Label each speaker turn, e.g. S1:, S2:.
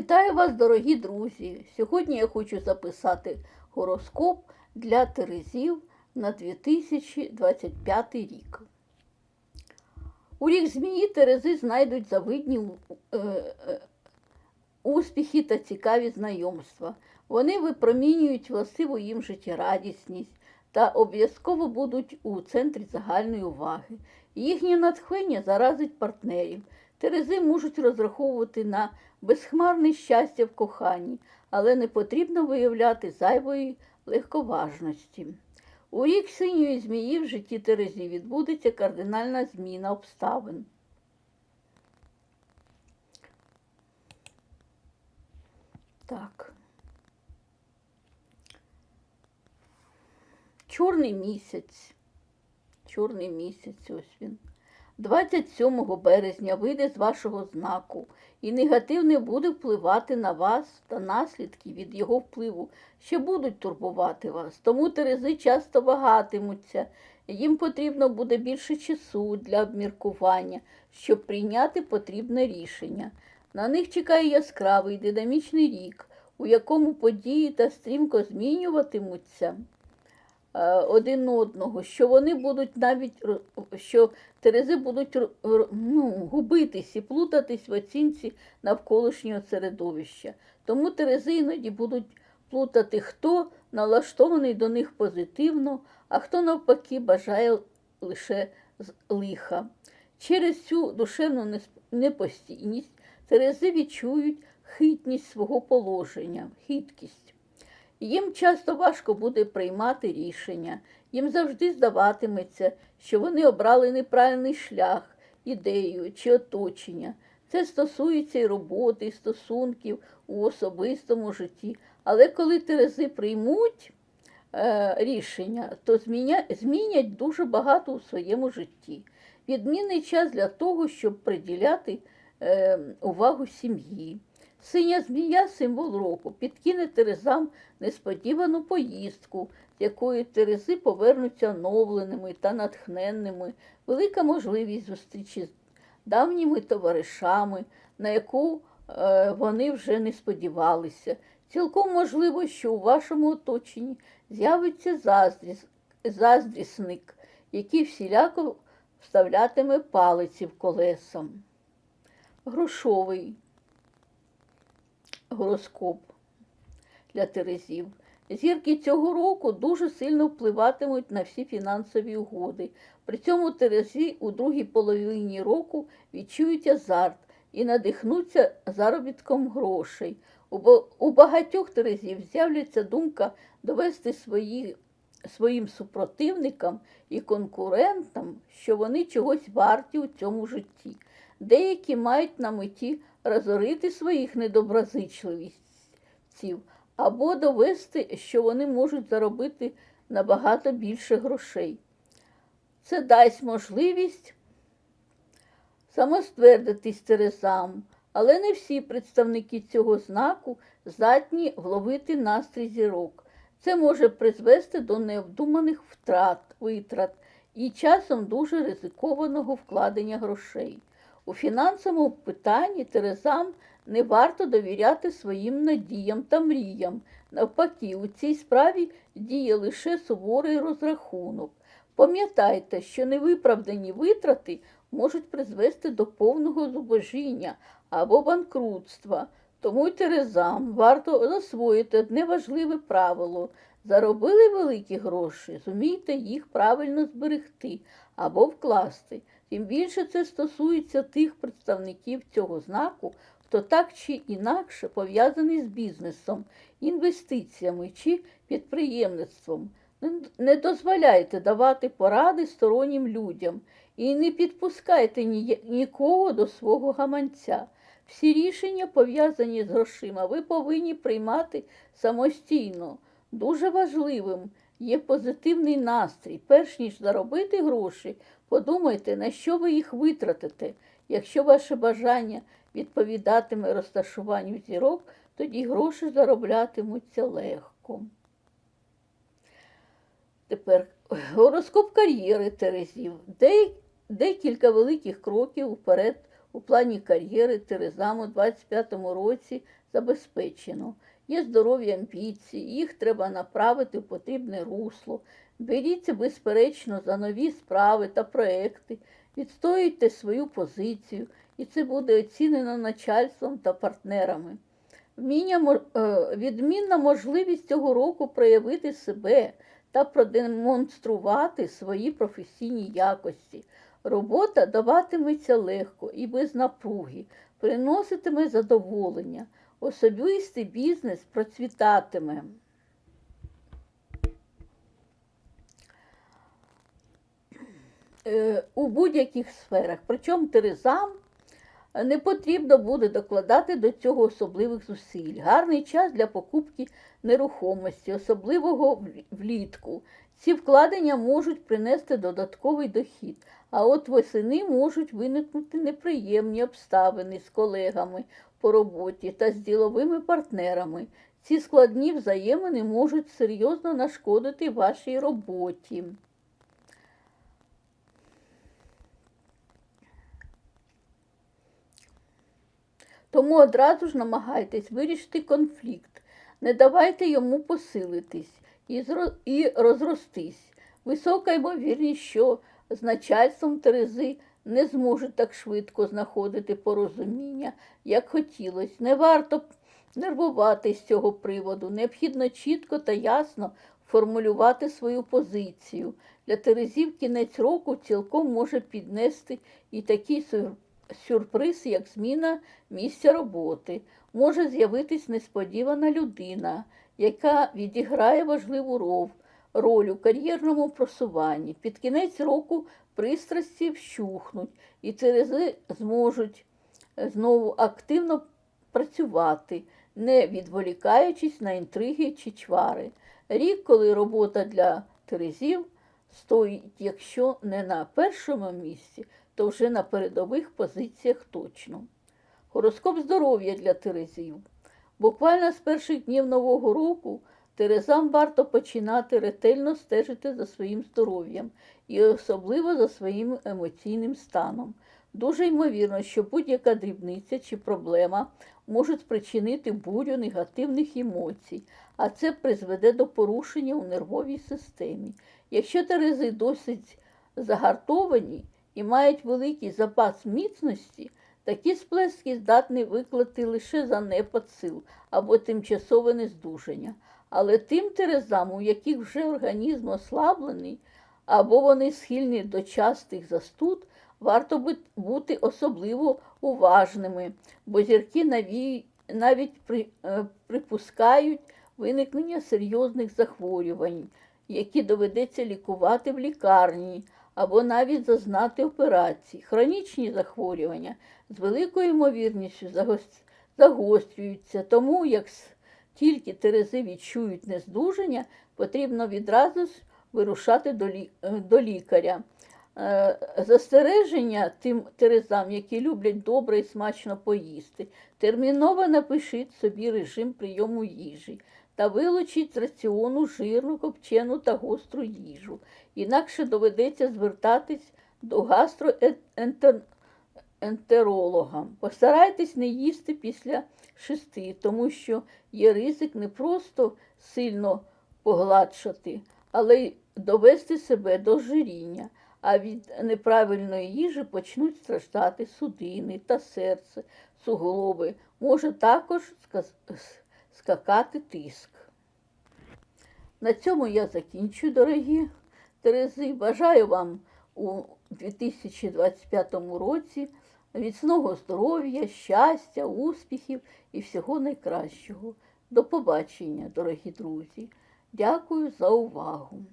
S1: Вітаю вас, дорогі друзі! Сьогодні я хочу записати гороскоп для Терезів на 2025 рік. У рік змії Терези знайдуть завидні е, е, успіхи та цікаві знайомства. Вони випромінюють властиву їм життєрадісність та обов'язково будуть у центрі загальної уваги. Їхнє натхнення заразить партнерів. Терези можуть розраховувати на безхмарне щастя в коханні, але не потрібно виявляти зайвої легковажності. У рік синьої змії в житті Терезі відбудеться кардинальна зміна обставин. Так. Чорний місяць. Чорний місяць, ось він. 27 березня вийде з вашого знаку, і негатив не буде впливати на вас та наслідки від його впливу ще будуть турбувати вас. Тому Терези часто вагатимуться. Їм потрібно буде більше часу для обміркування, щоб прийняти потрібне рішення. На них чекає яскравий динамічний рік, у якому події та стрімко змінюватимуться один одного, що вони будуть навіть що Терези будуть ну, губитись і плутатись в оцінці навколишнього середовища. Тому Терези іноді будуть плутати, хто налаштований до них позитивно, а хто навпаки бажає лише лиха. Через цю душевну непостійність Терези відчують хитність свого положення, хиткість. Їм часто важко буде приймати рішення, їм завжди здаватиметься, що вони обрали неправильний шлях, ідею чи оточення. Це стосується і роботи, і стосунків у особистому житті. Але коли Терези приймуть е, рішення, то зміня, змінять дуже багато у своєму житті. Відмінний час для того, щоб приділяти е, увагу сім'ї. Синя змія символ року, підкине Терезам несподівану поїздку, з якої Терези повернуться оновленими та натхненними, велика можливість зустрічі з давніми товаришами, на яку е, вони вже не сподівалися. Цілком можливо, що у вашому оточенні з'явиться заздріс, заздрісник, який всіляко вставлятиме палиці в колеса. Грошовий гороскоп для Терезів. Зірки цього року дуже сильно впливатимуть на всі фінансові угоди. При цьому Терезі у другій половині року відчують азарт і надихнуться заробітком грошей. У багатьох Терезів з'являться думка довести свої, своїм супротивникам і конкурентам, що вони чогось варті у цьому житті. Деякі мають на меті розорити своїх недоброзичливістів або довести, що вони можуть заробити набагато більше грошей. Це дасть можливість самоствердитись Терезам, але не всі представники цього знаку здатні вловити настрій зірок. Це може призвести до необдуманих втрат, витрат і часом дуже ризикованого вкладення грошей. У фінансовому питанні Терезам не варто довіряти своїм надіям та мріям. Навпаки, у цій справі діє лише суворий розрахунок. Пам'ятайте, що невиправдані витрати можуть призвести до повного зубожіння або банкрутства. Тому й Терезам варто засвоїти одне важливе правило. Заробили великі гроші, зумійте їх правильно зберегти або вкласти. Тим більше це стосується тих представників цього знаку, хто так чи інакше пов'язаний з бізнесом, інвестиціями чи підприємництвом. Не- дозволяйте давати поради стороннім людям і не підпускайте ні- нікого до свого гаманця. Всі рішення, пов'язані з грошима, ви повинні приймати самостійно. Дуже важливим є позитивний настрій. Перш ніж заробити гроші, подумайте, на що ви їх витратите. Якщо ваше бажання відповідатиме розташуванню зірок, тоді гроші зароблятимуться легко. Тепер гороскоп кар'єри Терезів. Декілька великих кроків вперед У плані кар'єри Терезам у 25-му році забезпечено. Є здорові амбіції, їх треба направити в потрібне русло. Беріться, безперечно, за нові справи та проекти, відстоюйте свою позицію, і це буде оцінено начальством та партнерами. Е, відмінна можливість цього року проявити себе та продемонструвати свої професійні якості. Робота даватиметься легко і без напруги, приноситиме задоволення. Особистий бізнес процвітатиме. Е, у будь-яких сферах. Причому терезам не потрібно буде докладати до цього особливих зусиль. Гарний час для покупки нерухомості, особливого влітку. Ці вкладення можуть принести додатковий дохід, а от восени можуть виникнути неприємні обставини з колегами по роботі та з діловими партнерами. Ці складні взаємини можуть серйозно нашкодити вашій роботі. Тому одразу ж намагайтесь вирішити конфлікт, не давайте йому посилитись і, зро... розростись. Висока ймовірність, що з начальством Терези не зможуть так швидко знаходити порозуміння, як хотілося. Не варто нервувати з цього приводу. Необхідно чітко та ясно формулювати свою позицію. Для Терезів кінець року цілком може піднести і такий сюрприз, як зміна місця роботи. Може з'явитись несподівана людина, яка відіграє важливу роль, роль у кар'єрному просуванні. Під кінець року пристрасті вщухнуть, і Терези зможуть знову активно працювати, не відволікаючись на інтриги чи чвари. Рік, коли робота для Терезів стоїть, якщо не на першому місці, то вже на передових позиціях точно. Гороскоп здоров'я для Терезів. Буквально з перших днів Нового року Терезам варто починати ретельно стежити за своїм здоров'ям і особливо за своїм емоційним станом. Дуже ймовірно, що будь-яка дрібниця чи проблема можуть спричинити бурю негативних емоцій, а це призведе до порушення у нервовій системі. Якщо Терези досить загартовані і мають великий запас міцності, такі сплески здатні виклати лише занепад сил або тимчасове нездужання. Але тим терезам, у яких вже організм ослаблений, або вони схильні до частих застуд, варто бу- бути особливо уважними, бо зірки наві- навіть е, припускають виникнення серйозних захворювань, які доведеться лікувати в лікарні або навіть зазнати операцій. Хронічні захворювання з великою ймовірністю загострюються, тому як тільки терези відчують нездужання, потрібно відразу вирушати до, лі- е, до лікаря. Е, Застереження тим терезам, які люблять добре і смачно поїсти. Терміново напишіть собі режим прийому їжі та вилучіть з раціону жирну, копчену та гостру їжу. Інакше доведеться звертатись до гастроентеролога. Постарайтесь не їсти після шести, тому що є ризик не просто сильно погладшати, але й довести себе до жиріння. А від неправильної їжі почнуть страждати судини та серце, суглоби. Може також скакати тиск. На цьому я закінчую, дорогі Терези. Бажаю вам у 2025 році міцного здоров'я, щастя, успіхів і всього найкращого. До побачення, дорогі друзі. Дякую за увагу.